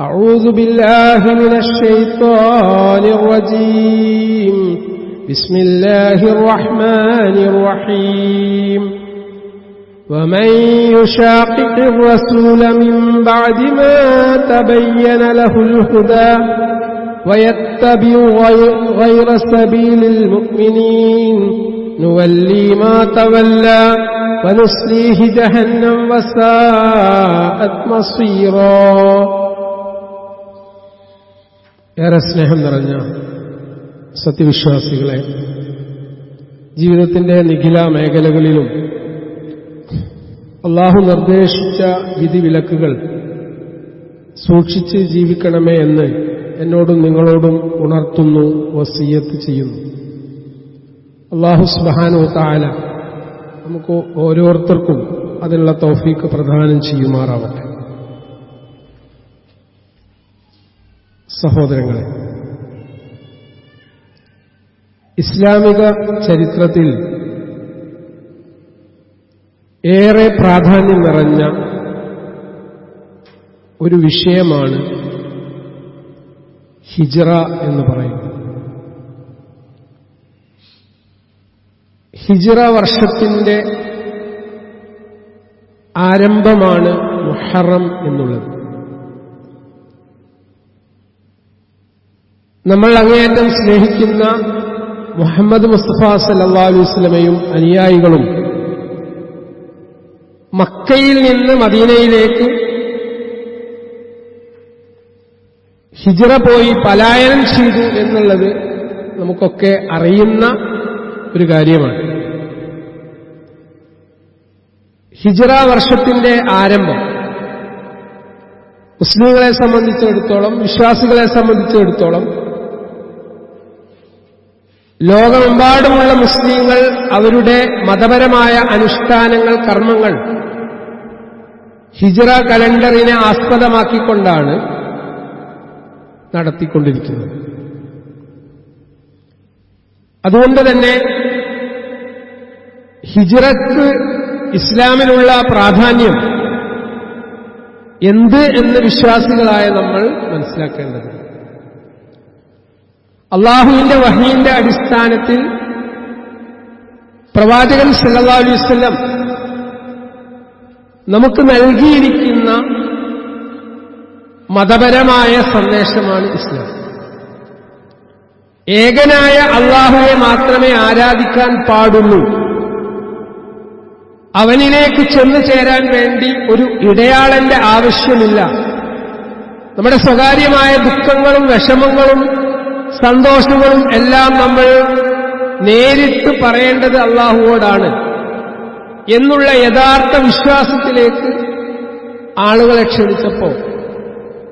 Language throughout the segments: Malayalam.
أعوذ بالله من الشيطان الرجيم. بسم الله الرحمن الرحيم. ومن يشاقق الرسول من بعد ما تبين له الهدى ويتبع غير سبيل المؤمنين نولي ما تولى ونصليه جهنم وساءت مصيرا. ഏറെ സ്നേഹം നിറഞ്ഞ സത്യവിശ്വാസികളെ ജീവിതത്തിന്റെ നിഖില മേഖലകളിലും അള്ളാഹു നിർദ്ദേശിച്ച വിധിവിലക്കുകൾ സൂക്ഷിച്ച് ജീവിക്കണമേ എന്ന് എന്നോടും നിങ്ങളോടും ഉണർത്തുന്നു വസീയത്ത് ചെയ്യുന്നു. അള്ളാഹു സുബാനു താല നമുക്ക് ഓരോരുത്തർക്കും അതിനുള്ള തൗഫീക്ക് പ്രദാനം ചെയ്യുമാറാവട്ടെ. സഹോദരങ്ങളെ ഇസ്ലാമിക ചരിത്രത്തിൽ ഏറെ പ്രാധാന്യം നിറഞ്ഞ ഒരു വിഷയമാണ് ഹിജറ എന്ന് പറയുന്നത്. ഹിജറ വർഷത്തിന്റെ ആരംഭമാണ് മുഹറം എന്നുള്ളത്. നമ്മൾ അങ്ങേയറ്റം സ്നേഹിക്കുന്ന മുഹമ്മദ് മുസ്തഫ സല്ലാ അലൈവലമയും അനുയായികളും മക്കയിൽ നിന്ന് മദീനയിലേക്ക് ഹിജറ പോയി പലായനം ചെയ്തു എന്നുള്ളത് നമുക്കൊക്കെ അറിയുന്ന ഒരു കാര്യമാണ്. ഹിജറ വർഷത്തിന്റെ ആരംഭം മുസ്ലിങ്ങളെ സംബന്ധിച്ചിടത്തോളം വിശ്വാസികളെ സംബന്ധിച്ചിടത്തോളം ലോകമെമ്പാടുമുള്ള മുസ്ലിങ്ങൾ അവരുടെ മതപരമായ അനുഷ്ഠാനങ്ങൾ കർമ്മങ്ങൾ ഹിജറ കലണ്ടറിനെ ആസ്പദമാക്കിക്കൊണ്ടാണ് നടത്തിക്കൊണ്ടിരിക്കുന്നത്. അതുകൊണ്ട് തന്നെ ഹിജറക്ക് ഇസ്ലാമിലുള്ള പ്രാധാന്യം എന്ത് എന്ന് വിശ്വാസികളായ നമ്മൾ മനസ്സിലാക്കേണ്ടത് അള്ളാഹുവിന്റെ വഹീന്റെ അടിസ്ഥാനത്തിൽ പ്രവാചകൻ സല്ലാ അലൈവല്ലം നമുക്ക് നൽകിയിരിക്കുന്ന മതപരമായ സന്ദേശമാണ് ഇസ്ലാം. ഏകനായ അള്ളാഹുവെ മാത്രമേ ആരാധിക്കാൻ പാടുള്ളൂ. അവനിലേക്ക് ചെന്നു ചേരാൻ വേണ്ടി ഒരു ഇടയാളന്റെ ആവശ്യമില്ല. നമ്മുടെ സ്വകാര്യമായ ദുഃഖങ്ങളും വിഷമങ്ങളും സന്തോഷങ്ങളും എല്ലാം നമ്മൾ നേരിട്ട് പറയേണ്ടത് അള്ളാഹുവോടാണ്. എന്നുള്ള യഥാർത്ഥ വിശ്വാസത്തിലേക്ക് ആളുകളെ ക്ഷണിച്ചപ്പോൾ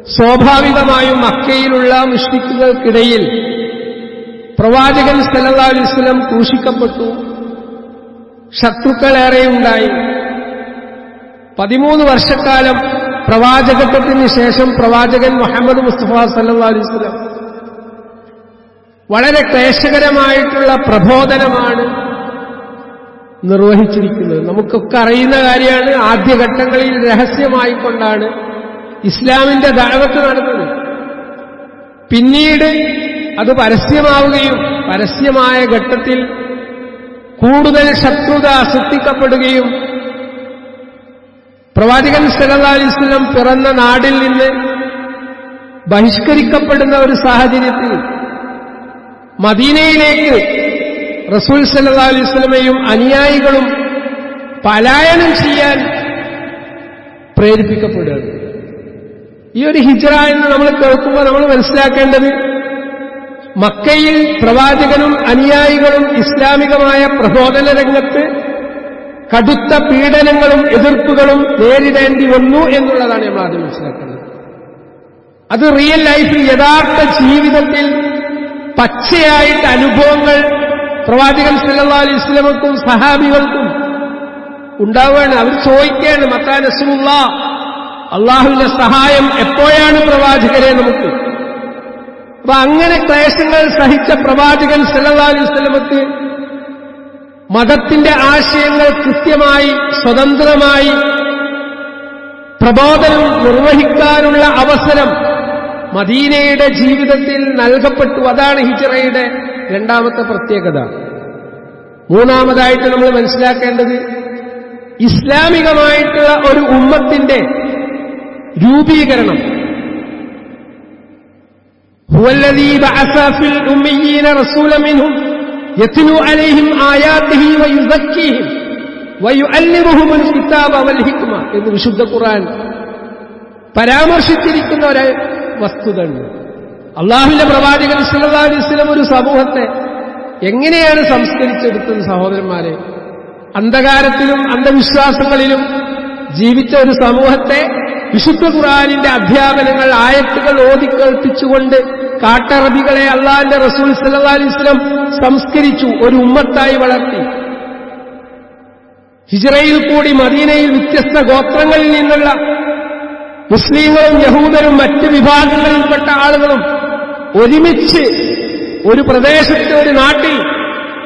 സ്വാഭാവികമായും മക്കയിലുള്ള മുഷ്ടിക്കുകൾക്കിടയിൽ പ്രവാചകൻ സല്ലാ അലിസ്ലം ക്രൂശിക്കപ്പെട്ടു. ശത്രുക്കളേറെയുണ്ടായി പതിമൂന്ന് വർഷക്കാലം പ്രവാചകത്വത്തിന് ശേഷം പ്രവാചകൻ മുഹമ്മദ് മുസ്തഫ സല്ലാ അലൈവലം വളരെ ക്ലേശകരമായിട്ടുള്ള പ്രബോധനമാണ് നിർവഹിച്ചിരിക്കുന്നത്. നമുക്കൊക്കെ അറിയുന്ന കാര്യമാണ് ആദ്യഘട്ടങ്ങളിൽ രഹസ്യമായിക്കൊണ്ടാണ് ഇസ്ലാമിന്റെ ദഴവത്ത് നടന്നത്. പിന്നീട് അത് പരസ്യമാവുകയും പരസ്യമായ ഘട്ടത്തിൽ കൂടുതൽ ശത്രുത സൃഷ്ടിക്കപ്പെടുകയും പ്രവാചകൻ സലാലിസ്ലം പിറന്ന നാടിൽ നിന്ന് ബഹിഷ്കരിക്കപ്പെടുന്ന ഒരു സാഹചര്യത്തിൽ മദീനയിലേക്ക് റസൂൽ സല്ലാ അലൈഹി വസല്ലമയും അനുയായികളും പലായനം ചെയ്യാൻ പ്രേരിപ്പിക്കപ്പെടുകയാണ്. ഈ ഒരു ഹിജറ എന്ന് നമ്മൾ കേൾക്കുമ്പോൾ നമ്മൾ മനസ്സിലാക്കേണ്ടത് മക്കയിൽ പ്രവാചകനും അനുയായികളും ഇസ്ലാമികമായ പ്രബോധന രംഗത്ത് കടുത്ത പീഡനങ്ങളും എതിർപ്പുകളും നേരിടേണ്ടി വന്നു എന്നുള്ളതാണ് നമ്മൾ ആദ്യം മനസ്സിലാക്കേണ്ടത്. അത് റിയൽ ലൈഫിൽ യഥാർത്ഥ ജീവിതത്തിൽ പച്ചയായിട്ട് അനുഭവങ്ങൾ പ്രവാചകൻ സല്ലല്ലാഹു അലൈഹി വസല്ലമക്കും സഹാബികൾക്കും ഉണ്ടാവുകയാണ്. അവർ ചോദിക്കുകയാണ് മത്താ അസുമുള്ള അള്ളാഹുവിന്റെ സഹായം എപ്പോഴാണ് പ്രവാചകരെ നമുക്ക്? അപ്പൊ അങ്ങനെ ക്ലേശങ്ങൾ സഹിച്ച പ്രവാചകൻ സല്ലാ അലൈഹി വസല്ലമക്ക് മതത്തിന്റെ ആശയങ്ങൾ കൃത്യമായി സ്വതന്ത്രമായി പ്രബോധനം നിർവഹിക്കാനുള്ള അവസരം മദീനയുടെ ജീവിതത്തിൽ നൽകപ്പെട്ടു. അതാണ് ഹിജറയുടെ രണ്ടാമത്തെ പ്രത്യേകത. മൂന്നാമതായിട്ട് നമ്മൾ മനസ്സിലാക്കേണ്ടത് ഇസ്ലാമികമായിട്ടുള്ള ഒരു ഉമ്മത്തിന്റെ രൂപീകരണം. എന്ന് വിശുദ്ധ ഖുറാൻ പരാമർശിച്ചിരിക്കുന്ന ഒരു വസ്തുത ഉണ്ട് അള്ളാഹുവിന്റെ പ്രവാചകൻ സല്ലല്ലാഹു അലൈഹി വസല്ലം ഒരു സമൂഹത്തെ എങ്ങനെയാണ് സംസ്കരിച്ചെടുത്തത് സഹോദരന്മാരെ? അന്ധകാരത്തിലും അന്ധവിശ്വാസങ്ങളിലും ജീവിച്ച ഒരു സമൂഹത്തെ വിശുദ്ധ ഖുറാനിന്റെ അധ്യാപനങ്ങൾ ആയത്തുകൾ ഓതിക്കേൾപ്പിച്ചുകൊണ്ട് കാട്ടറബികളെ അള്ളാഹിന്റെ റസൂൽ സല്ലല്ലാഹു അലൈഹി വസല്ലം സംസ്കരിച്ചു ഒരു ഉമ്മത്തായി വളർത്തി. ഹിജറയിൽ കൂടി മദീനയിൽ വ്യത്യസ്ത ഗോത്രങ്ങളിൽ നിന്നുള്ള മുസ്ലിങ്ങളും യഹൂദരും മറ്റ് വിഭാഗങ്ങളിൽപ്പെട്ട ആളുകളും ഒരുമിച്ച് ഒരു പ്രദേശത്ത് ഒരു നാട്ടിൽ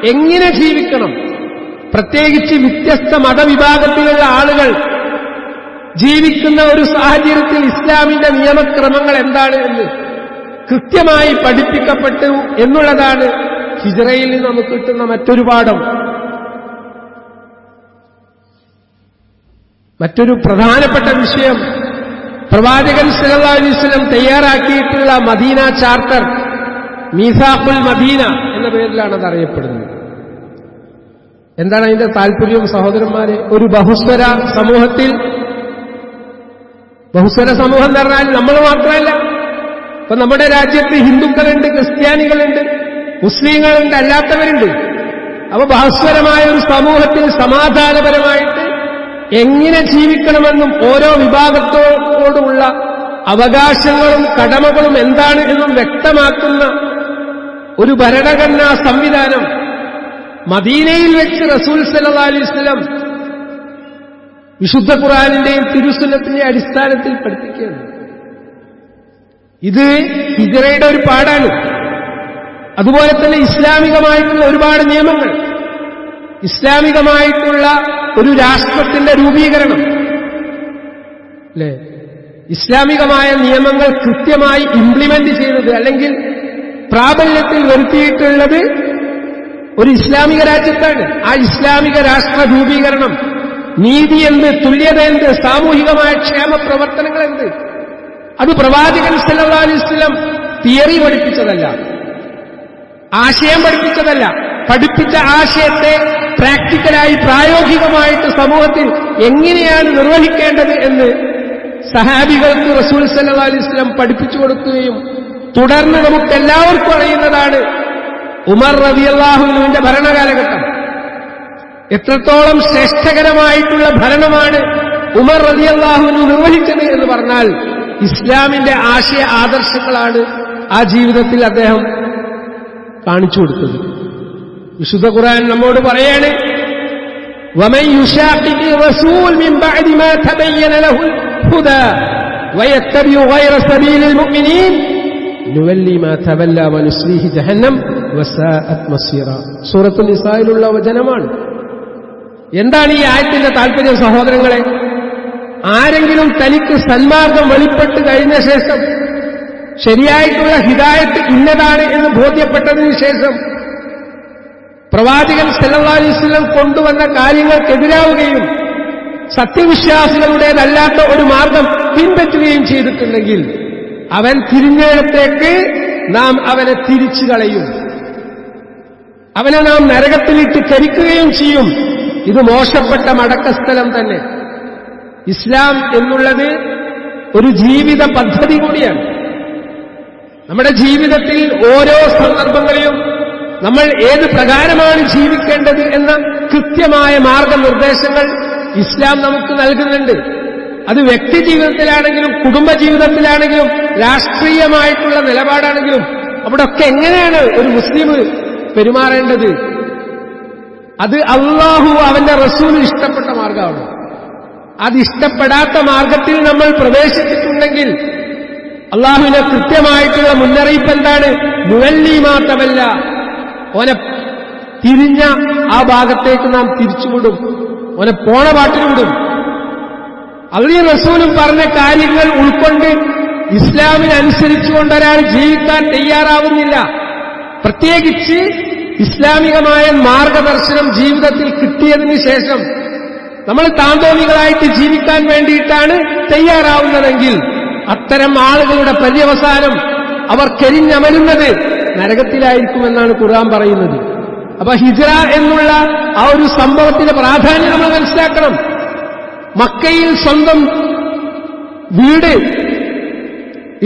എങ്ങനെ ജീവിക്കണം? പ്രത്യേകിച്ച് വ്യത്യസ്ത മതവിഭാഗത്തിലുള്ള ആളുകൾ ജീവിക്കുന്ന ഒരു സാഹചര്യത്തിൽ ഇസ്ലാമിന്റെ നിയമക്രമങ്ങൾ എന്താണ് എന്ന് കൃത്യമായി പഠിപ്പിക്കപ്പെട്ടു എന്നുള്ളതാണ് ഹിജറയിൽ നമുക്ക് കിട്ടുന്ന മറ്റൊരു പാഠം. മറ്റൊരു പ്രധാനപ്പെട്ട വിഷയം പ്രവാചകൻ വസല്ലം തയ്യാറാക്കിയിട്ടുള്ള മദീന ചാർട്ടർ മീസാഖുൽ മദീന എന്ന പേരിലാണ് അത് അറിയപ്പെടുന്നത്. എന്താണ് അതിന്റെ താല്പര്യവും സഹോദരന്മാരെ? ഒരു ബഹുസ്വര സമൂഹത്തിൽ ബഹുസ്വര സമൂഹം എന്ന് പറഞ്ഞാൽ നമ്മൾ മാത്രമല്ല. ഇപ്പൊ നമ്മുടെ രാജ്യത്ത് ഹിന്ദുക്കളുണ്ട് ക്രിസ്ത്യാനികളുണ്ട് മുസ്ലിങ്ങളുണ്ട് അല്ലാത്തവരുണ്ട്. അപ്പൊ ബഹുസ്വരമായ ഒരു സമൂഹത്തിൽ സമാധാനപരമായിട്ട് എങ്ങനെ ജീവിക്കണമെന്നും ഓരോ വിഭാഗത്തോടുള്ള അവകാശങ്ങളും കടമകളും എന്താണ് എന്നും വ്യക്തമാക്കുന്ന ഒരു ഭരണഘടനാ സംവിധാനം മദീനയിൽ വെച്ച് റസൂൽ സല്ലാ അലൈഹി വസല്ലം വിശുദ്ധ ഖുറാനിന്റെയും തിരുസുന്നത്തിന്റെ അടിസ്ഥാനത്തിൽ പഠിപ്പിക്കുകയാണ്. ഇത് ഹിജറയുടെ ഒരു പാടാണ് അതുപോലെ തന്നെ ഇസ്ലാമികമായിട്ടുള്ള ഒരുപാട് നിയമങ്ങൾ ഇസ്ലാമികമായിട്ടുള്ള ഒരു രാഷ്ട്രത്തിന്റെ രൂപീകരണം. അല്ലേ ഇസ്ലാമികമായ നിയമങ്ങൾ കൃത്യമായി ഇംപ്ലിമെന്റ് ചെയ്തത് അല്ലെങ്കിൽ പ്രാബല്യത്തിൽ വരുത്തിയിട്ടുള്ളത് ഒരു ഇസ്ലാമിക രാജ്യത്താണ്. ആ ഇസ്ലാമിക രാഷ്ട്ര രൂപീകരണം നീതി എന്ത് തുല്യത എന്ത് സാമൂഹികമായ ക്ഷേമ പ്രവർത്തനങ്ങൾ എന്ത്? അത് പ്രവാചകൻ സ്ഥലം അലൈഹി വസല്ലം തിയറി പഠിപ്പിച്ചതല്ല. ആശയം പഠിപ്പിച്ചതല്ല. പഠിപ്പിച്ച ആശയത്തെ പ്രാക്ടിക്കലായി പ്രായോഗികമായിട്ട് സമൂഹത്തിൽ എങ്ങനെയാണ് നിർവഹിക്കേണ്ടത് എന്ന് സഹാബികൾക്ക് റസൂൽ സല്ലാ അലിസ്ലം പഠിപ്പിച്ചു കൊടുക്കുകയും തുടർന്ന് നമുക്ക് എല്ലാവർക്കും അറിയുന്നതാണ് ഉമർ റബിയല്ലാഹുവിന്റെ ഭരണകാലഘട്ടം. എത്രത്തോളം ശ്രേഷ്ഠകരമായിട്ടുള്ള ഭരണമാണ് ഉമർ റബിയല്ലാഹുവിന് നിർവഹിച്ചത് എന്ന് പറഞ്ഞാൽ ഇസ്ലാമിന്റെ ആശയ ആദർശങ്ങളാണ് ആ ജീവിതത്തിൽ അദ്ദേഹം കാണിച്ചു കൊടുത്തത്. വിശുദ്ധ ഖുർആൻ നമ്മോട് പറയാണ് ومن يشاقق الرسول من بعد ما تبين له الهدى ويتبع غير سبيل المؤمنين نولي ما تولى ونسليه جهنم വസാഅത് മസീറ സൂറത്തുൽ നിസായിലുള്ള വചനമാണ് എന്താണ് ഈ ആയത്തിന്റെ താല്പര്യം സഹോദരങ്ങളെ ആരെങ്കിലും തനിക്ക് സന്മാർഗം വെളിപ്പെട്ട് കഴിഞ്ഞ ശേഷം ശരിയായിട്ടുള്ള ഹിദായത്ത് ഇന്നതാണ് എന്ന് ബോധ്യപ്പെട്ടതിന് ശേഷം പ്രവാചകൻ വസല്ലം കൊണ്ടുവന്ന കാര്യങ്ങൾക്കെതിരാവുകയും സത്യവിശ്വാസികളുടേതല്ലാത്ത ഒരു മാർഗം പിൻപറ്റുകയും ചെയ്തിട്ടുണ്ടെങ്കിൽ അവൻ തിരിഞ്ഞിടത്തേക്ക് നാം അവനെ തിരിച്ചു കളയും. അവനെ നാം നരകത്തിലിട്ട് കരിക്കുകയും ചെയ്യും. ഇത് മോശപ്പെട്ട മടക്കസ്ഥലം തന്നെ. ഇസ്ലാം എന്നുള്ളത് ഒരു ജീവിത പദ്ധതി കൂടിയാണ്. നമ്മുടെ ജീവിതത്തിൽ ഓരോ സന്ദർഭങ്ങളിലും നമ്മൾ ഏത് പ്രകാരമാണ് ജീവിക്കേണ്ടത് എന്ന കൃത്യമായ മാർഗനിർദ്ദേശങ്ങൾ ഇസ്ലാം നമുക്ക് നൽകുന്നുണ്ട്. അത് വ്യക്തി ജീവിതത്തിലാണെങ്കിലും കുടുംബ ജീവിതത്തിലാണെങ്കിലും രാഷ്ട്രീയമായിട്ടുള്ള നിലപാടാണെങ്കിലും അവിടെയൊക്കെ എങ്ങനെയാണ് ഒരു മുസ്ലിം പെരുമാറേണ്ടത്? അത് അള്ളാഹു അവന്റെ റസൂൽ ഇഷ്ടപ്പെട്ട മാർഗമാണ്. അത് ഇഷ്ടപ്പെടാത്ത മാർഗത്തിൽ നമ്മൾ പ്രവേശിച്ചിട്ടുണ്ടെങ്കിൽ അള്ളാഹുവിനെ കൃത്യമായിട്ടുള്ള മുന്നറിയിപ്പ് എന്താണ്? മുഴല്ലി മാത്രമല്ല. ഓനെ തിരിഞ്ഞ ആ ഭാഗത്തേക്ക് നാം തിരിച്ചുവിടും. ഓനെ പോണ പാട്ടിന് വിടും. അള്ളി റസൂലും പറഞ്ഞ കാര്യങ്ങൾ ഉൾക്കൊണ്ട് ഇസ്ലാമിനനുസരിച്ചുകൊണ്ട് ഒരാൾ ജീവിക്കാൻ തയ്യാറാവുന്നില്ല. പ്രത്യേകിച്ച് ഇസ്ലാമികമായ മാർഗദർശനം ജീവിതത്തിൽ കിട്ടിയതിന് ശേഷം നമ്മൾ താന്തോമികളായിട്ട് ജീവിക്കാൻ വേണ്ടിയിട്ടാണ് തയ്യാറാവുന്നതെങ്കിൽ അത്തരം ആളുകളുടെ പര്യവസാനം അവർ കരിഞ്ഞമരുന്നത് നരകത്തിലായിരിക്കുമെന്നാണ് ഖുർആൻ പറയുന്നത്. അപ്പൊ ഹിജ്റ എന്നുള്ള ആ ഒരു സംഭവത്തിന്റെ പ്രാധാന്യം നമ്മൾ മനസ്സിലാക്കണം. മക്കയിൽ സ്വന്തം വീട്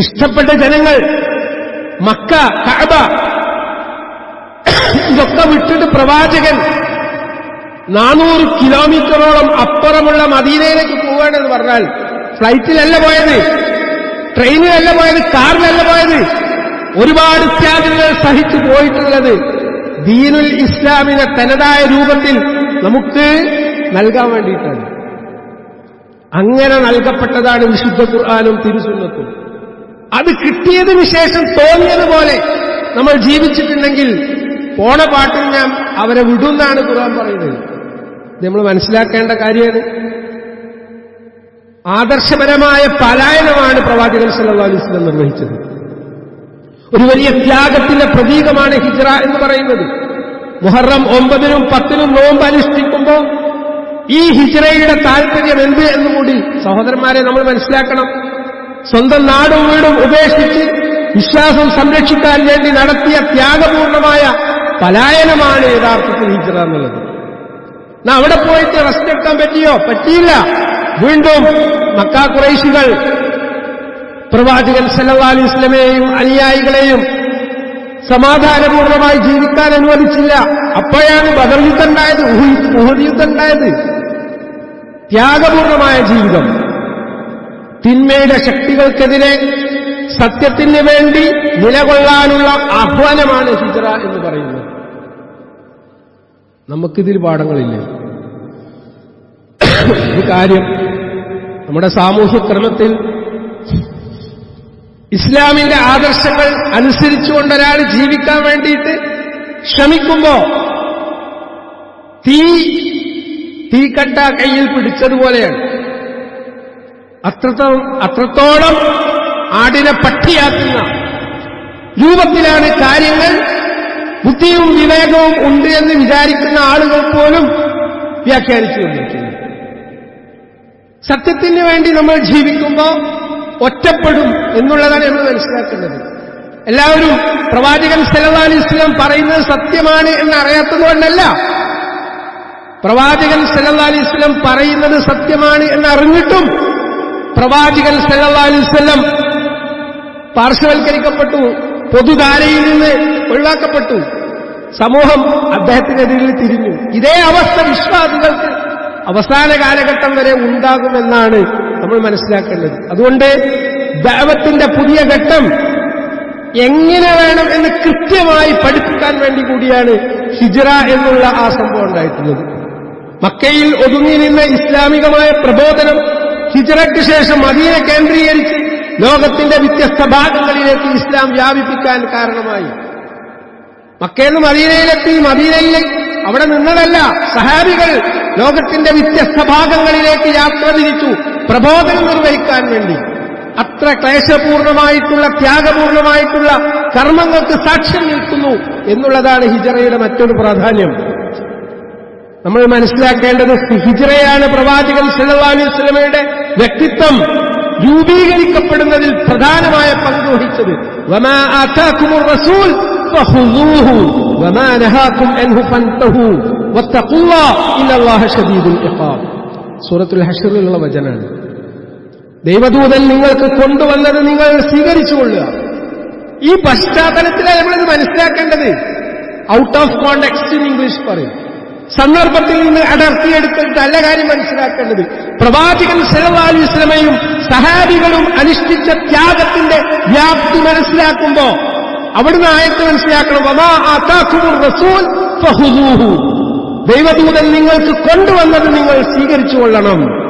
ഇഷ്ടപ്പെട്ട ജനങ്ങൾ മക്ക കഅബ ഇതൊക്കെ വിട്ടിട്ട് പ്രവാചകൻ നാനൂറ് കിലോമീറ്ററോളം അപ്പുറമുള്ള മദീനയിലേക്ക് പോവുകയാണെന്ന് പറഞ്ഞാൽ ഫ്ലൈറ്റിലല്ല പോയത് ട്രെയിനിലല്ല പോയത് കാറിലല്ല പോയത്. ഒരുപാട് ത്യാഗങ്ങൾ സഹിച്ചു പോയിട്ടുള്ളത് ദീനുൽ ഇസ്ലാമിനെ തനതായ രൂപത്തിൽ നമുക്ക് നൽകാൻ വേണ്ടിയിട്ടാണ്. അങ്ങനെ നൽകപ്പെട്ടതാണ് വിശുദ്ധ ഖുർആാനും തിരുസുന്നത്തും. അത് കിട്ടിയതിന് ശേഷം തോന്നിയതുപോലെ നമ്മൾ ജീവിച്ചിട്ടുണ്ടെങ്കിൽ പോണ പാട്ടിൽ ഞാൻ അവരെ വിടുന്നാണ് ഖുർആൻ പറയുന്നത്. ഇത് നമ്മൾ മനസ്സിലാക്കേണ്ട കാര്യമാണ്. ആദർശപരമായ പലായനമാണ് പ്രവാചകൻ വസല്ലം നിർവഹിച്ചത്. ഒരു വലിയ ത്യാഗത്തിന്റെ പ്രതീകമാണ് ഹിജറ എന്ന് പറയുന്നത്. മുഹറം ഒമ്പതിനും പത്തിനും നോമ്പ് അനുഷ്ഠിക്കുമ്പോൾ ഈ ഹിജറയുടെ താല്പര്യം എന്ത് എന്നുകൂടി സഹോദരന്മാരെ നമ്മൾ മനസ്സിലാക്കണം. സ്വന്തം നാടും വീടും ഉപേക്ഷിച്ച് വിശ്വാസം സംരക്ഷിക്കാൻ വേണ്ടി നടത്തിയ ത്യാഗപൂർണമായ പലായനമാണ് യഥാർത്ഥത്തിൽ ഹിജറ എന്നുള്ളത്. എന്നാ അവിടെ പോയിട്ട് റെസ്റ്റ് എടുക്കാൻ പറ്റിയോ? പറ്റിയില്ല. വീണ്ടും മക്കാ കുറൈശികൾ പ്രവാചകൻ സല്ലല്ലാഹു അലൈഹി വസല്ലമയെയും അനുയായികളെയും സമാധാനപൂർണമായി ജീവിക്കാൻ അനുവദിച്ചില്ല. അപ്പോഴാണ് ബദർ യുദ്ധം ഉണ്ടായത് ഉഹുദ് യുദ്ധം ഉണ്ടായത് ത്യാഗപൂർണമായ ജീവിതം. തിന്മയുടെ ശക്തികൾക്കെതിരെ സത്യത്തിന് വേണ്ടി നിലകൊള്ളാനുള്ള ആഹ്വാനമാണ് ഹിജറ എന്ന് പറയുന്നത്. നമുക്കിതിൽ പാഠങ്ങളില്ല. ഈ കാര്യം നമ്മുടെ സാമൂഹ്യ ക്രമത്തിൽ ഇസ്ലാമിന്റെ ആദർശങ്ങൾ അനുസരിച്ചുകൊണ്ട് ഒരാൾ ജീവിക്കാൻ വേണ്ടിയിട്ട് ശ്രമിക്കുമ്പോ തീ തീക്കട്ട കയ്യിൽ പിടിച്ചതുപോലെയാണ് അത്രത്തോളം ആടിനെ പട്ടിയാക്കുന്ന രൂപത്തിലാണ് കാര്യങ്ങൾ. ബുദ്ധിയും വിവേകവും ഉണ്ട് എന്ന് വിചാരിക്കുന്ന ആളുകൾ പോലും വ്യാഖ്യാനിച്ചു കൊണ്ടിരിക്കുന്നത് സത്യത്തിന് വേണ്ടി നമ്മൾ ജീവിക്കുമ്പോൾ ഒറ്റപ്പെടും എന്നുള്ളതാണ് നമ്മൾ മനസ്സിലാക്കേണ്ടത്. എല്ലാവരും പ്രവാചകൻ സല്ലല്ലാഹു അലൈഹി പറയുന്നത് സത്യമാണ് എന്ന് അറിയാത്തതുകൊണ്ടല്ല പ്രവാചകൻ സല്ലല്ലാഹു അലൈഹി പറയുന്നത് സത്യമാണ് എന്ന് അറിഞ്ഞിട്ടും പ്രവാചകൻ സല്ലല്ലാഹു അലൈഹി വസല്ലം പാർശ്വവൽക്കരിക്കപ്പെട്ടു പൊതുധാരയിൽ നിന്ന് ഒഴിവാക്കപ്പെട്ടു. സമൂഹം അദ്ദേഹത്തിനെതിരിൽ തിരിഞ്ഞു. ഇതേ അവസ്ഥ വിശ്വാസികൾക്ക് അവസാന കാലഘട്ടം വരെ ഉണ്ടാകുമെന്നാണ് നമ്മൾ മനസ്സിലാക്കേണ്ടത്. അതുകൊണ്ട് ദൈവത്തിന്റെ പുതിയ ഘട്ടം എങ്ങനെ വേണം എന്ന് കൃത്യമായി പഠിപ്പിക്കാൻ വേണ്ടി കൂടിയാണ് ഹിജറ എന്നുള്ള ആ സംഭവം ഉണ്ടായിട്ടുള്ളത്. മക്കയിൽ ഒതുങ്ങി നിന്ന ഇസ്ലാമികമായ പ്രബോധനം ഹിജറയ്ക്ക് ശേഷം മദീന കേന്ദ്രീകരിച്ച് ലോകത്തിന്റെ വ്യത്യസ്ത ഭാഗങ്ങളിലേക്ക് ഇസ്ലാം വ്യാപിപ്പിക്കാൻ കാരണമായി. മക്കയിൽ മദീനയിലെത്തി മദീനയിൽ അവിടെ നിന്നതല്ല സഹാബികൾ ലോകത്തിന്റെ വ്യത്യസ്ത ഭാഗങ്ങളിലേക്ക് യാത്ര തിരിച്ചു. പ്രബോധനം നിർവഹിക്കാൻ വേണ്ടി. അത്ര ക്ലേശപൂർണമായിട്ടുള്ള ത്യാഗപൂർണമായിട്ടുള്ള കർമ്മങ്ങൾക്ക് സാക്ഷ്യം നിൽക്കുന്നു എന്നുള്ളതാണ് ഹിജറയുടെ മറ്റൊരു പ്രാധാന്യം. നമ്മൾ മനസ്സിലാക്കേണ്ടത് ഹിജറയാണ് പ്രവാചകൻ സല്ലല്ലാഹു അലൈഹി വസല്ലമയുടെ വ്യക്തിത്വം രൂപീകരിക്കപ്പെടുന്നതിൽ പ്രധാനമായ പങ്ക് വഹിച്ചത്. വമാ ശദീദുൽ ഇഖാബ് സൂറത്തുൽ ഹഷറിലുള്ള വചനാണ്. ദൈവദൂതൻ നിങ്ങൾക്ക് കൊണ്ടുവന്നത് നിങ്ങൾ സ്വീകരിച്ചുകൊള്ളുക. ഈ പശ്ചാത്തലത്തിലാണ് നമ്മളിത് മനസ്സിലാക്കേണ്ടത്. Out of context in English പറയും. സന്ദർഭത്തിൽ നിന്ന് അടർത്തിയെടുത്തിട്ട് നല്ല കാര്യം മനസ്സിലാക്കേണ്ടത്. പ്രവാചകൻ സലവാലിസ്ലമയും സഹാബികളും അനുഷ്ഠിച്ച ത്യാഗത്തിന്റെ വ്യാപ്തി മനസ്സിലാക്കുമ്പോ അവിടുന്ന് ആയത്ത് മനസ്സിലാക്കണം. വമാ റസൂൽ ദൈവദൂതൻ നിങ്ങൾക്ക് കൊണ്ടുവന്നത് നിങ്ങൾ സ്വീകരിച്ചു കൊള്ളണം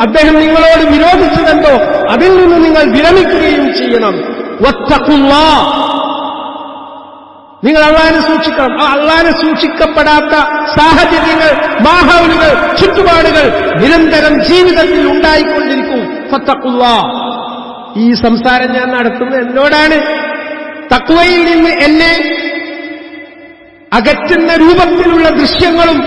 അദ്ദേഹം നിങ്ങളോട് വിരോധിച്ചതെന്തോ അതിൽ നിന്ന് നിങ്ങൾ വിരമിക്കുകയും ചെയ്യണം. വത്തഖുല്ലാഹ് നിങ്ങൾ അള്ളാനെ സൂക്ഷിക്കണം. ആ അള്ളാനെ സൂക്ഷിക്കപ്പെടാത്ത സാഹചര്യങ്ങൾ മാഹൗലുകൾ ചുറ്റുപാടുകൾ നിരന്തരം ജീവിതത്തിൽ ഉണ്ടായിക്കൊണ്ടിരിക്കും. ഫത്തക്കുള്ള ഈ സംസാരം ഞാൻ നടത്തുന്നത് എന്നോടാണ്. തക്വയിൽ നിന്ന് എന്നെ അകറ്റുന്ന രൂപത്തിലുള്ള ദൃശ്യങ്ങളും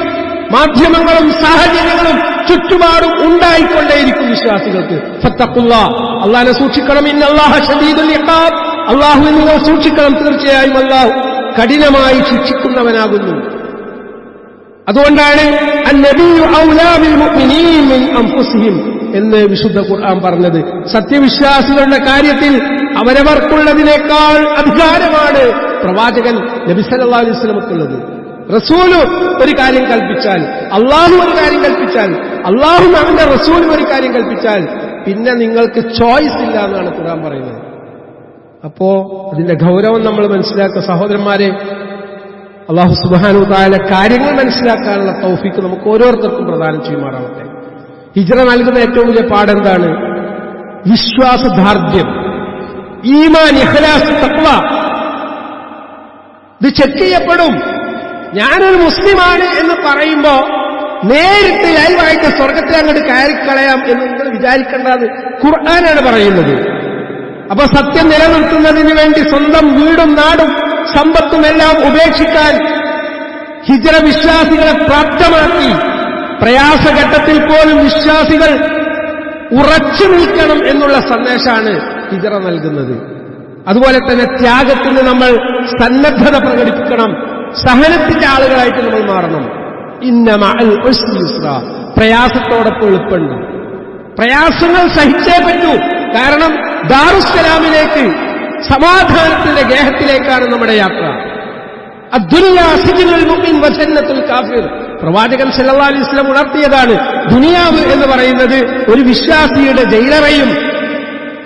മാധ്യമങ്ങളും സാഹചര്യങ്ങളും ചുറ്റുപാടും ഉണ്ടായിക്കൊണ്ടേയിരിക്കും വിശ്വാസികൾക്ക്. ഫത്തഖുള്ള അള്ളാഹിനെ സൂക്ഷിക്കണം. ഇന്ന് അള്ളാഹ ഷദീദുൽ ഇഖാബ്. അള്ളാഹുവിൽ നിങ്ങൾ സൂക്ഷിക്കണം. തീർച്ചയായും അള്ളാഹു കഠിനമായി ശിക്ഷിക്കുന്നവനാകുന്നു. അതുകൊണ്ടാണ് എന്ന് വിശുദ്ധ ഖുർആൻ പറഞ്ഞത്. സത്യവിശ്വാസികളുടെ കാര്യത്തിൽ അവരവർക്കുള്ളതിനേക്കാൾ അധികാരമാണ് പ്രവാചകൻ നബി സല്ലല്ലാഹു അലൈഹി വസല്ലമക്കുള്ളത് റസൂൽ ഒരു കാര്യം കൽപ്പിച്ചാൽ അള്ളാഹു ഒരു കാര്യം കൽപ്പിച്ചാൽ അള്ളാഹു അവന്റെ റസൂലും ഒരു കാര്യം കൽപ്പിച്ചാൽ പിന്നെ നിങ്ങൾക്ക് ചോയ്സ് ഇല്ല എന്നാണ് ഖുർആൻ പറയുന്നത്. അപ്പോ അതിന്റെ ഗൗരവം നമ്മൾ മനസ്സിലാക്കുക സഹോദരന്മാരെ അള്ളാഹു സുബാനു താല കാര്യങ്ങൾ മനസ്സിലാക്കാനുള്ള തൗഫിക്ക് നമുക്ക് ഓരോരുത്തർക്കും പ്രദാനം ചെയ്യുമാറാവട്ടെ. ഹിജറ നൽകുന്ന ഏറ്റവും വലിയ പാടെന്താണ് വിശ്വാസദാർഢ്യം ഈമാൻ ഇഹലാസ് തക്വ. ഇത് ചെക്ക് ചെയ്യപ്പെടും. ഞാനൊരു മുസ്ലിമാണ് എന്ന് പറയുമ്പോ നേരിട്ട് ലൈവായിട്ട് സ്വർഗത്തിൽ അങ്ങോട്ട് കയറിക്കളയാം എന്ന് നിങ്ങൾ വിചാരിക്കേണ്ടത് ഖുർആനാണ് പറയുന്നത്. അപ്പൊ സത്യം നിലനിർത്തുന്നതിന് വേണ്ടി സ്വന്തം വീടും നാടും സമ്പത്തും എല്ലാം ഉപേക്ഷിക്കാൻ ഹിജറ വിശ്വാസികളെ പ്രാപ്തമാക്കി. പ്രയാസഘട്ടത്തിൽ പോലും വിശ്വാസികൾ ഉറച്ചു നിൽക്കണം എന്നുള്ള സന്ദേശമാണ് ഹിജറ നൽകുന്നത്. അതുപോലെ തന്നെ ത്യാഗത്തിന് നമ്മൾ സന്നദ്ധത പ്രകടിപ്പിക്കണം. സഹനത്തിന്റെ ആളുകളായിട്ട് നമ്മൾ മാറണം. ഇന്ന മഅൽ ഉസ്രി യുസ്ര പ്രയാസത്തോടൊപ്പം എളുപ്പമുണ്ട് പ്രയാസങ്ങൾ സഹിച്ചേ പറ്റൂ. കാരണം ദാറുസലാമിലേക്ക് സമാധാനത്തിന്റെ ഗേഹത്തിലേക്കാണ് നമ്മുടെ യാത്ര. കാഫിർ. പ്രവാചകൻ സല്ലല്ലാഹു അലൈഹി വസല്ലം ഉണർത്തിയതാണ് ദുനിയാവ് എന്ന് പറയുന്നത് ഒരു വിശ്വാസിയുടെ ജയിലറയും.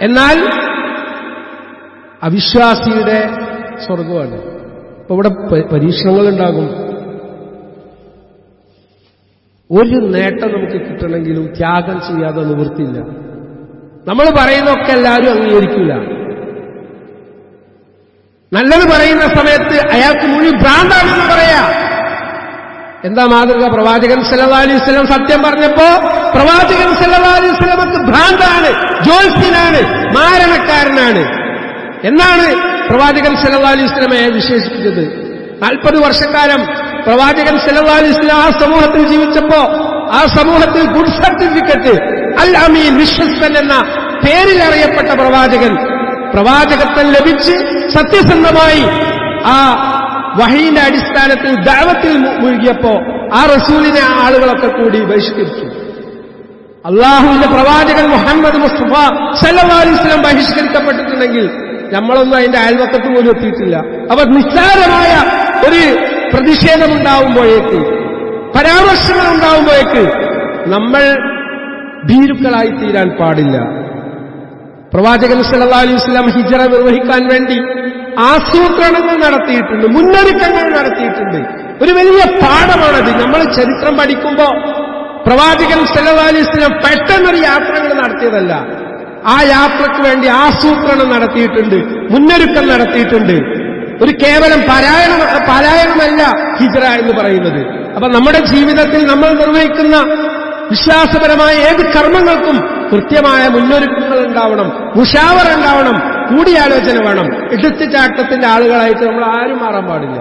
എന്നാൽ അവിശ്വാസിയുടെ സ്വർഗമാണ് അപ്പൊ ഇവിടെ പരീക്ഷണങ്ങൾ ഉണ്ടാകും ഒരു നേട്ടം നമുക്ക് കിട്ടണമെങ്കിലും ത്യാഗം ചെയ്യാതെ നിവൃത്തിയില്ല. നമ്മൾ പറയുന്നൊക്കെ എല്ലാവരും അംഗീകരിക്കില്ല. നല്ലത് പറയുന്ന സമയത്ത് അയാൾക്ക് മുഴി ഭ്രാന്താണെന്ന് പറയാ. എന്താ മാതൃക? പ്രവാചകൻ സല്ലാ അലൈഹി വസല്ലം സത്യം പറഞ്ഞപ്പോ പ്രവാചകൻ സല്ലാ അലൈഹി വസല്ലമക്ക് ഭ്രാന്താണ് ജ്യോത്സ്യനാണ് മാരണക്കാരനാണ്. എന്നാണ് പ്രവാചകൻ സല്ലല്ലാഹു അലൈഹി വിശേഷിപ്പിച്ചത്. നാൽപ്പത് വർഷക്കാലം പ്രവാചകൻ സല്ലല്ലാഹു അലൈഹി വസല്ലം ആ സമൂഹത്തിൽ ജീവിച്ചപ്പോ ആ സമൂഹത്തിൽ ഗുഡ് സർട്ടിഫിക്കറ്റ് അൽ അമീൻ വിശ്വസ്തൻ എന്ന പേരിൽ അറിയപ്പെട്ട പ്രവാചകൻ പ്രവാചകത്വം ലഭിച്ച് സത്യസന്ധമായി ആ വഹീന്റെ അടിസ്ഥാനത്തിൽ ദാവത്തിൽ മുഴുകിയപ്പോ ആ റസൂലിനെ ആളുകളൊക്കെ കൂടി ബഹിഷ്കരിച്ചു. അള്ളാഹുവിന്റെ പ്രവാചകൻ മുഹമ്മദ് മുസ്തഫ സല്ലാ അലൈഹി ബഹിഷ്കരിക്കപ്പെട്ടിട്ടുണ്ടെങ്കിൽ നമ്മളൊന്നും അതിന്റെ അയൽവക്കത്ത് പോലും എത്തിയിട്ടില്ല. അവർ നിസ്സാരമായ ഒരു പ്രതിഷേധമുണ്ടാവുമ്പോഴേക്ക് പരാമർശങ്ങൾ ഉണ്ടാവുമ്പോഴേക്ക് നമ്മൾ ഭീരുക്കളായി തീരാൻ പാടില്ല. പ്രവാചകൻ സല്ലല്ലാഹു അലൈഹി വസല്ലം ഹിജറ നിർവഹിക്കാൻ വേണ്ടി ആസൂത്രണങ്ങൾ നടത്തിയിട്ടുണ്ട് മുന്നൊരുക്കങ്ങൾ നടത്തിയിട്ടുണ്ട്. ഒരു വലിയ പാഠമാണത്. നമ്മൾ ചരിത്രം പഠിക്കുമ്പോൾ പ്രവാചകൻ സല്ലല്ലാഹു അലൈഹി വസല്ലം പെട്ടെന്നൊരു യാത്രകൾ നടത്തിയതല്ല. ആ യാത്രയ്ക്ക് വേണ്ടി ആസൂത്രണം നടത്തിയിട്ടുണ്ട് മുന്നൊരുക്കം നടത്തിയിട്ടുണ്ട്. ഒരു കേവലം പാരായണ പാരായണമല്ല ഹിജ്റ എന്ന് പറയുന്നത്. അപ്പൊ നമ്മുടെ ജീവിതത്തിൽ നമ്മൾ നിർവഹിക്കുന്ന വിശ്വാസപരമായ ഏത് കർമ്മങ്ങൾക്കും കൃത്യമായ മുന്നൊരുക്കങ്ങൾ ഉണ്ടാവണം മുഷാവർ ഉണ്ടാവണം കൂടിയാലോചന വേണം. എടുത്തുചാട്ടത്തിന്റെ ആളുകളായിട്ട് നമ്മൾ ആരും മാറാൻ പാടില്ല.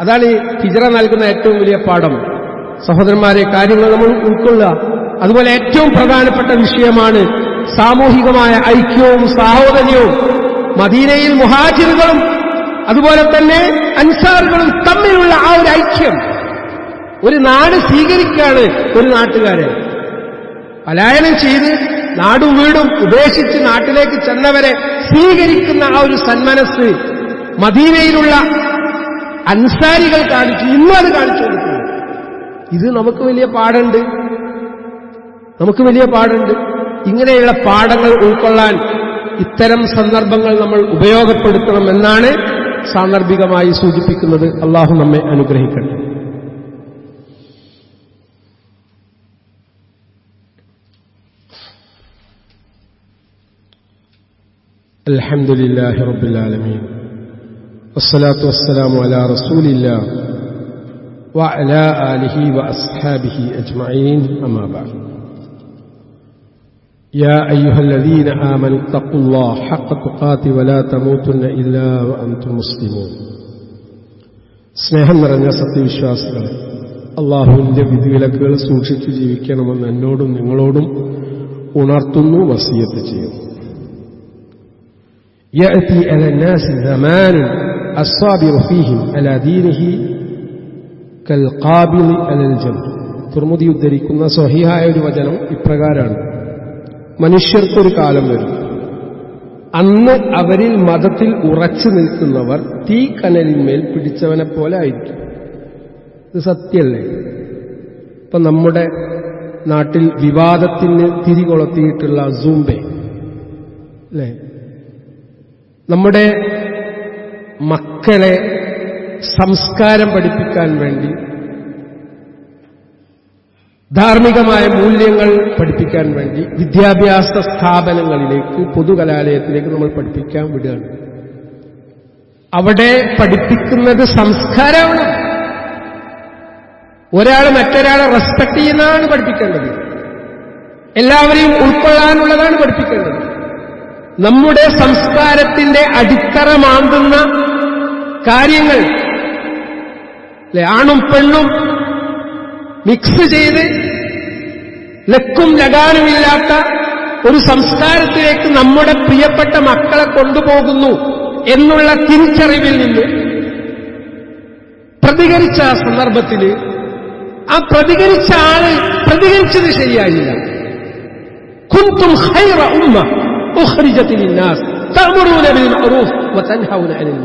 അതാണ് ഈ ഹിജ്റ നൽകുന്ന ഏറ്റവും വലിയ പാഠം. സഹോദരന്മാരെ കാര്യങ്ങൾ നമ്മൾ ഉൾക്കൊള്ളുക. അതുപോലെ ഏറ്റവും പ്രധാനപ്പെട്ട വിഷയമാണ് സാമൂഹികമായ ഐക്യവും സാഹോദര്യവും മദീനയിൽ മുഹാജിറുകളും അതുപോലെ തന്നെ അൻസാറുകളും തമ്മിലുള്ള ആ ഒരു ഐക്യം. ഒരു നാട് സ്വീകരിക്കുകയാണ് ഒരു നാട്ടുകാരെ. പലായനം ചെയ്ത് നാടും വീടും ഉപേക്ഷിച്ച് നാട്ടിലേക്ക് ചെന്നവരെ സ്വീകരിക്കുന്ന ആ ഒരു സന്മനസ് മദീനയിലുള്ള അൻസാരികൾ കാണിച്ചു ഇന്നും അത് കാണിച്ചു കൊടുക്കുന്നു. ഇത് നമുക്ക് വലിയ പാടുണ്ട് നമുക്ക് വലിയ പാടുണ്ട് ഇങ്ങനെയുള്ള പാഠങ്ങൾ ഉൾക്കൊള്ളാൻ ഇത്തരം സന്ദർഭങ്ങൾ നമ്മൾ ഉപയോഗപ്പെടുത്തണം എന്നാണ് സാന്ദർഭികമായി സൂചിപ്പിക്കുന്നത് അള്ളാഹു നമ്മെ അനുഗ്രഹിക്കട്ടെ الحمد لله رب العالمين والصلاة والسلام على رسول الله وعلى آله وأصحابه أجمعين أما بعد يا أيها الذين آمنوا اتقوا الله حق تقاته ولا تموتن إلا وأنتم مسلمون സ്നേഹം നിറഞ്ഞ സത്യവിശ്വാസികളെ അള്ളാഹുവിന്റെ വിധിവിലക്കുകൾ സൂക്ഷിച്ചു ജീവിക്കണമെന്ന് എന്നോടും നിങ്ങളോടും ഉണർത്തുന്നു വസീയത്ത് ചെയ്യുന്നു يأتي على الناس زمان الصابر فيهم على دينه كالقابل على الجمر തുർമുദി ഉദ്ധരിക്കുന്ന സ്വഹിഹായ ഒരു വചനം ഇപ്രകാരമാണ് മനുഷ്യർക്കൊരു കാലം വരും അന്ന് അവരിൽ മതത്തിൽ ഉറച്ചു നിൽക്കുന്നവർ തീ കനലിന്മേൽ പിടിച്ചവനെ പോലെ ആയിരിക്കും. ഇത് സത്യല്ലേ ഇപ്പൊ നമ്മുടെ നാട്ടിൽ വിവാദത്തിന് തിരികൊളത്തിയിട്ടുള്ള സൂംബെ അല്ലേ? നമ്മുടെ മക്കളെ സംസ്കാരം പഠിപ്പിക്കാൻ വേണ്ടി ധാർമ്മികമായ മൂല്യങ്ങൾ പഠിപ്പിക്കാൻ വേണ്ടി വിദ്യാഭ്യാസ സ്ഥാപനങ്ങളിലേക്ക് പൊതുകലാലയത്തിലേക്ക് നമ്മൾ പഠിപ്പിക്കാൻ വിടുകയാണ്. അവിടെ പഠിപ്പിക്കുന്നത് സംസ്കാരമാണ്. ഒരാൾ മറ്റൊരാളെ റെസ്പെക്ട് ചെയ്യുന്നതാണ് പഠിപ്പിക്കേണ്ടത്. എല്ലാവരെയും ഉൾക്കൊള്ളാനുള്ളതാണ് പഠിപ്പിക്കേണ്ടത്. നമ്മുടെ സംസ്കാരത്തിന്റെ അടിത്തറ മാന്തുന്ന കാര്യങ്ങൾ അല്ലെ? ആണും പെണ്ണും മിക്സ് ചെയ്ത് ലക്കും ലഗാനുമില്ലാത്ത ഒരു സംസ്കാരത്തിലേക്ക് നമ്മുടെ പ്രിയപ്പെട്ട മക്കളെ കൊണ്ടുപോകുന്നു എന്നുള്ള തിരിച്ചറിവിൽ നിന്ന് പ്രതികരിച്ച ആ സന്ദർഭത്തിൽ ആ പ്രതികരിച്ച ആൾ പ്രതികരിച്ചത് ശരിയായില്ല. കുന്തും ഹൈറ ഉമ്മ ബിൽ വതൻഹൗന അനിൽ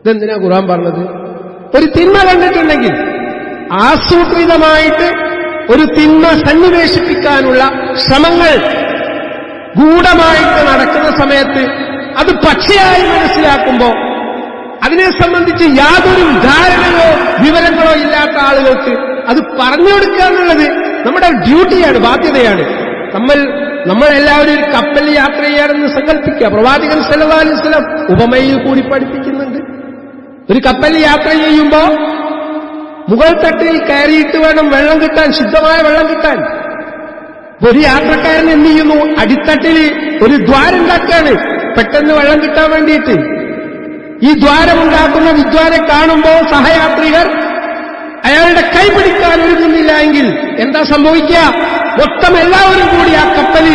ഇതെന്തിനാ ഖുർആൻ പറഞ്ഞത്? ഒരു തിന്മ കണ്ടിട്ടുണ്ടെങ്കിൽ ആസൂത്രിതമായിട്ട് ഒരു തിന്മ സന്നിവേശിപ്പിക്കാനുള്ള ശ്രമങ്ങൾ ഗൂഢമായിട്ട് നടക്കുന്ന സമയത്ത് അത് പക്ഷയായി മനസ്സിലാക്കുമ്പോൾ അതിനെ സംബന്ധിച്ച് യാതൊരു ധാരണയോ വിവരങ്ങളോ ഇല്ലാത്ത ആളുകൾക്ക് അത് പറഞ്ഞു കൊടുക്കുക എന്നുള്ളത് നമ്മുടെ ഡ്യൂട്ടിയാണ് ബാധ്യതയാണ്. നമ്മൾ നമ്മളെല്ലാവരും ഒരു കപ്പലിൽ യാത്ര ചെയ്യാനെന്ന് സങ്കല്പിക്കുക. പ്രവാചകൻ വസല്ലം ഉപമയിൽ കൂടി പഠിപ്പിക്കുന്നുണ്ട്. ഒരു കപ്പലിൽ യാത്ര ചെയ്യുമ്പോ മുകൾ തട്ടിൽ കയറിയിട്ട് വേണം വെള്ളം കിട്ടാൻ ശുദ്ധമായ വെള്ളം കിട്ടാൻ. ഒരു യാത്രക്കാരൻ എന്ത് ചെയ്യുന്നു? അടിത്തട്ടിൽ ഒരു ദ്വാരമുണ്ടാക്കുകയാണ്. പെട്ടെന്ന് വെള്ളം കിട്ടാൻ വേണ്ടിയിട്ട്. ഈ ദ്വാരമുണ്ടാക്കുന്ന വിദ്വാനെ കാണുമ്പോൾ സഹയാത്രികർ അയാളുടെ കൈ പിടിക്കാൻ ഒരുങ്ങുന്നില്ല എങ്കിൽ എന്താ സംഭവിക്കുക? മൊത്തം എല്ലാവരും കൂടി ആ കപ്പൽ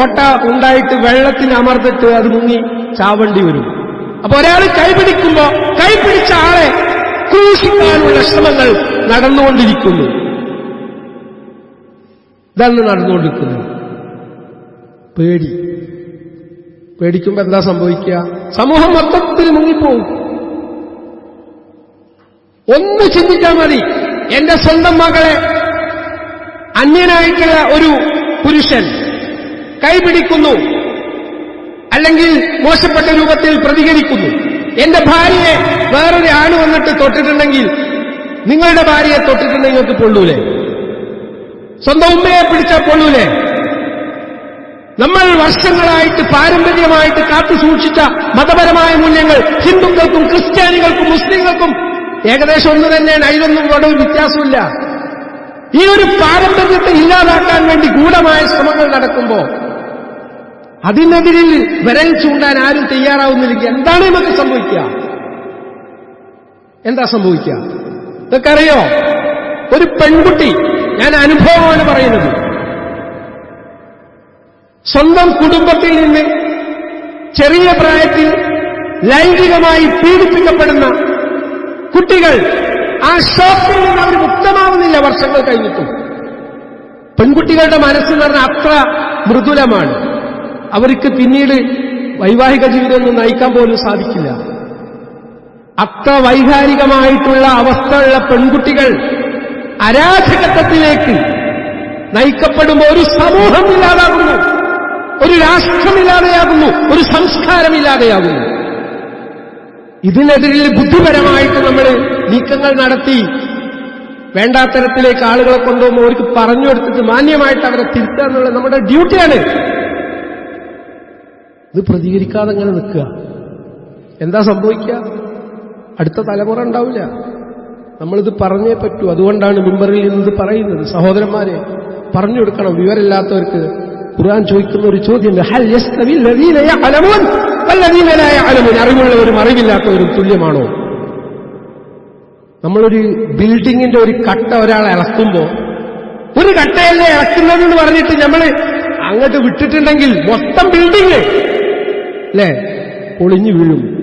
ഓട്ട ഉണ്ടായിട്ട് വെള്ളത്തിന് അമർത്തിട്ട് അത് മുങ്ങി ചാവണ്ടി വരും. അപ്പൊ ഒരാൾ കൈ പിടിക്കുമ്പോ കൈ പിടിച്ച ആളെ ക്രൂശിക്കാനുള്ള ശ്രമങ്ങൾ നടന്നുകൊണ്ടിരിക്കുന്നു. ഇതാണ് നടന്നുകൊണ്ടിരിക്കുന്നത്. പേടി. പേടിക്കുമ്പോ എന്താ സംഭവിക്കുക? സമൂഹം മൊത്തത്തിൽ മുങ്ങിപ്പോവും. ഒന്ന് ചിന്തിച്ചാൽ മതി. എന്റെ സ്വന്തം മകളെ അന്യനായിട്ടുള്ള ഒരു പുരുഷൻ കൈപിടിക്കുന്നു അല്ലെങ്കിൽ മോശപ്പെട്ട രൂപത്തിൽ പ്രതികരിക്കുന്നു. എന്റെ ഭാര്യയെ വേറൊരു ആണ് വന്നിട്ട് തൊട്ടിട്ടുണ്ടെങ്കിൽ നിങ്ങളുടെ ഭാര്യയെ തൊട്ടിട്ടുണ്ട് നിങ്ങൾക്ക് പൊള്ളൂലേ? സ്വന്തം ഉമ്മയെ പിടിച്ചാൽ പൊള്ളൂലേ? നമ്മൾ വർഷങ്ങളായിട്ട് പാരമ്പര്യമായിട്ട് കാത്തു സൂക്ഷിച്ച മതപരമായ മൂല്യങ്ങൾ ഹിന്ദുക്കൾക്കും ക്രിസ്ത്യാനികൾക്കും മുസ്ലിങ്ങൾക്കും ഏകദേശം ഒന്ന് തന്നെയാണ് അതിലൊന്നും കൂടെ വ്യത്യാസമില്ല ഈ ഒരു പാരമ്പര്യത്തെ ഇല്ലാതാക്കാൻ വേണ്ടി ഗൂഢമായ ശ്രമങ്ങൾ നടക്കുമ്പോൾ അതിനെതിരിൽ വിരൽ ചൂണ്ടാൻ ആരും തയ്യാറാവുന്നില്ലെങ്കിൽ എന്താണ് നമുക്ക് സംഭവിക്കുക? എന്താ സംഭവിക്കുക? ഇതൊക്കറിയോ ഒരു പെൺകുട്ടി ഞാൻ അനുഭവമാണ് പറയുന്നത്. സ്വന്തം കുടുംബത്തിൽ നിന്ന് ചെറിയ പ്രായത്തിൽ ലൈംഗികമായി പീഡിപ്പിക്കപ്പെടുന്ന കുട്ടികൾ ആ ഷോക്കിൽ നിന്ന് അവർ മുക്തമാവുന്നില്ല വർഷങ്ങൾ കഴിഞ്ഞിട്ടും. പെൺകുട്ടികളുടെ മനസ്സെന്ന് പറഞ്ഞാൽ അത്ര മൃദുലമാണ്. അവർക്ക് പിന്നീട് വൈവാഹിക ജീവിതമൊന്നും നയിക്കാൻ പോലും സാധിക്കില്ല. അത്ര വൈകാരികമായിട്ടുള്ള അവസ്ഥയുള്ള പെൺകുട്ടികൾ അരാജകത്വത്തിലേക്ക് നയിക്കപ്പെടുമ്പോൾ ഒരു സമൂഹം ഇല്ലാതാകുന്നു ഒരു രാഷ്ട്രമില്ലാതെയാകുന്നു. ഒരു സംസ്കാരമില്ലാതെയാകുന്നു. ഇതിനെതിരിൽ ബുദ്ധിപരമായിട്ട് നമ്മൾ നീക്കങ്ങൾ നടത്തി. വേണ്ടാത്തരത്തിലേക്ക് ആളുകളെ കൊണ്ടുപോകുമ്പോൾ അവർക്ക് പറഞ്ഞു കൊടുത്തിട്ട് മാന്യമായിട്ട് അവരെ തിരുത്തുക എന്നുള്ളത് നമ്മുടെ ഡ്യൂട്ടിയാണ്. ഇത് പ്രതികരിക്കാതെ അങ്ങനെ നിൽക്കുക. എന്താ സംഭവിക്കുക? അടുത്ത തലമുറ ഉണ്ടാവില്ല. നമ്മളിത് പറഞ്ഞേ പറ്റൂ. അതുകൊണ്ടാണ് മിമ്പറിൽ നിന്ന് പറയുന്നത്. സഹോദരന്മാരെ പറഞ്ഞു കൊടുക്കണം. വിവരമില്ലാത്തവർക്ക് ഖുർആൻ ചോദിക്കുന്ന ഒരു ചോദ്യം അറിവുള്ളവരും അറിവില്ലാത്തവരും തുല്യമാണോ? നമ്മളൊരു ബിൽഡിങ്ങിന്റെ ഒരു കട്ട ഒരാളെ ഇളക്കുമ്പോ ഒരു കട്ടയല്ലേ ഇളക്കുന്നതെന്ന് പറഞ്ഞിട്ട് നമ്മൾ അങ്ങോട്ട് വിട്ടിട്ടുണ്ടെങ്കിൽ മൊത്തം ബിൽഡിങ് അല്ലേ? പൊളിഞ്ഞു വീഴും.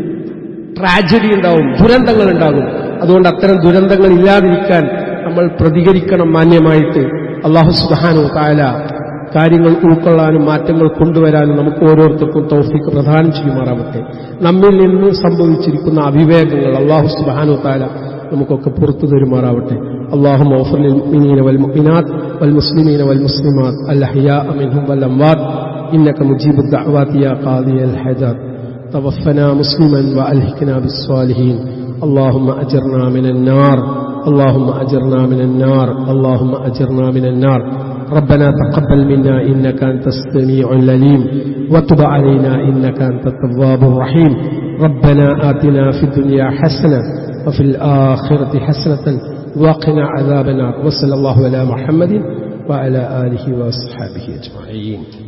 ട്രാജഡി ഉണ്ടാവും ദുരന്തങ്ങൾ ഉണ്ടാകും. അതുകൊണ്ട് അത്തരം ദുരന്തങ്ങൾ ഇല്ലാതിരിക്കാൻ നമ്മൾ പ്രതികരിക്കണം മാന്യമായിട്ട്. അള്ളാഹു സുബാനു കാല കാര്യങ്ങൾ ഉൾക്കൊള്ളാനും മാറ്റങ്ങൾ കൊണ്ടുവരാനും നമുക്ക് ഓരോരുത്തർക്കും തോഫിക്ക് പ്രധാനം ചെയ്യുമാറാവട്ടെ. നമ്മിൽ നിന്ന് സംഭവിച്ചിരിക്കുന്ന അവിവേകങ്ങൾ അള്ളാഹു സുബാനു കാല നമുക്കൊക്കെ പുറത്തു തരുമാറാവട്ടെ. അള്ളാഹു മീന വൽ മുഅ്മിനാത് വൽ മുസ്ലിമീന വൽ മുസ്ലിമാത് അൽ ഹയാ അമിൻഹും വൽ അംവാത് ഇന്നക മുജീബുദ്ദഅവാത് യാ ഖാദിയൽ ഹജാത് توفنا مسلما وألهكنا بالصالحين. اللهم أجرنا من النار. اللهم أجرنا من النار. اللهم أجرنا من النار. ربنا تقبل منا إنك أنت السميع العليم. وتب علينا إنك أنت التواب الرحيم. ربنا آتنا في الدنيا حسنة وفي الآخرة حسنة. وقنا عذاب النار. وصلى الله على محمد وعلى آله وأصحابه أجمعين.